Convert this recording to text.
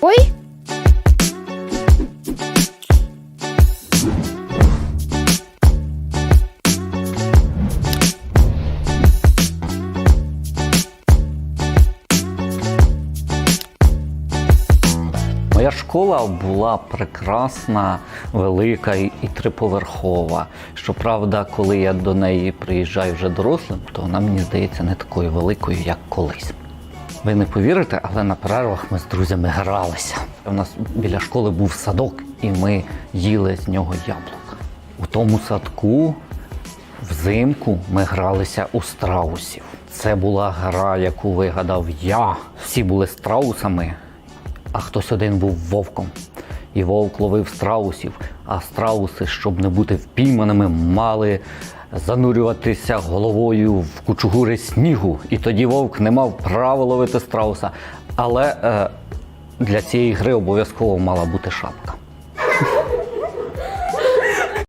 Ой. Моя школа була прекрасна, велика і триповерхова. Щоправда, коли я до неї приїжджаю вже дорослим, то вона мені здається не такою великою, як колись. Ви не повірите, але на перервах ми з друзями гралися. У нас біля школи був садок, і ми їли з нього яблука. У тому садку взимку ми гралися у страусів. Це була гра, яку вигадав я. Всі були страусами, а хтось один був вовком. І вовк ловив страусів, а страуси, щоб не бути впійманими, мали занурюватися головою в кучугури снігу. І тоді вовк не мав права ловити страуса. Але е, для цієї гри обов'язково мала бути шапка.